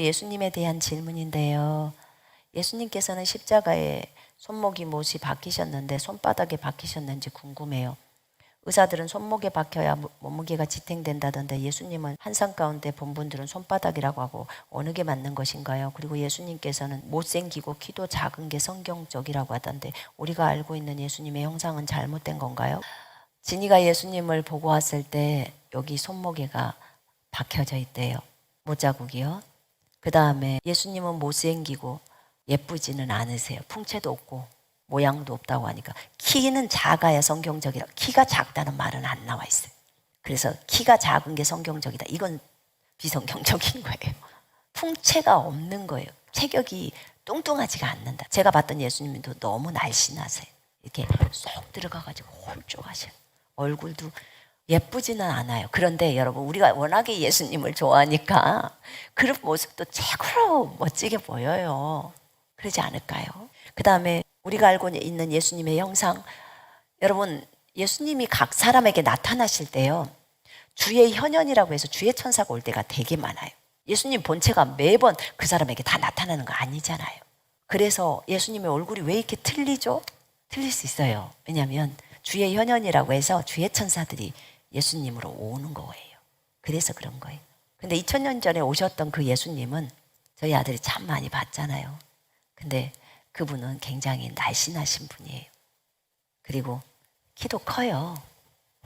예수님에 대한 질문인데요. 예수님께서는 십자가에 손목이 못이 박히셨는데 손바닥에 박히셨는지 궁금해요. 의사들은 손목에 박혀야 모- 몸무게가 지탱된다던데 예수님은 한상 가운데 본 분들은 손바닥이라고 하고 어느 게 맞는 것인가요? 그리고 예수님께서는 못생기고 키도 작은 게 성경적이라고 하던데 우리가 알고 있는 예수님의 형상은 잘못된 건가요? 진이가 예수님을 보고 왔을 때 여기 손목에가 박혀져 있대요. 못자국이요. 그 다음에 예수님은 못생기고 예쁘지는 않으세요. 풍채도 없고 모양도 없다고 하니까 키는 작아야 성경적이라 키가 작다는 말은 안 나와 있어요. 그래서 키가 작은 게 성경적이다. 이건 비성경적인 거예요. 풍채가 없는 거예요. 체격이 뚱뚱하지가 않는다. 제가 봤던 예수님도 너무 날씬하세요. 이렇게 쏙 들어가가지고 홀쭉하셔요. 얼굴도 예쁘지는 않아요. 그런데 여러분 우리가 워낙에 예수님을 좋아하니까 그런 모습도 최고로 멋지게 보여요. 그러지 않을까요? 그 다음에 우리가 알고 있는 예수님의 형상 여러분 예수님이 각 사람에게 나타나실 때요 주의 현현이라고 해서 주의 천사가 올 때가 되게 많아요. 예수님 본체가 매번 그 사람에게 다 나타나는 거 아니잖아요. 그래서 예수님의 얼굴이 왜 이렇게 틀리죠? 틀릴 수 있어요. 왜냐하면 주의 현현이라고 해서 주의 천사들이 예수님으로 오는 거예요. 그래서 그런 거예요. 근데 2000년 전에 오셨던 그 예수님은 저희 아들이 참 많이 봤잖아요. 근데 그분은 굉장히 날씬하신 분이에요. 그리고 키도 커요.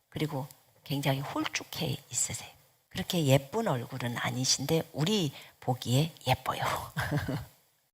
그리고 굉장히 홀쭉해 있으세요. 그렇게 예쁜 얼굴은 아니신데 우리 보기에 예뻐요.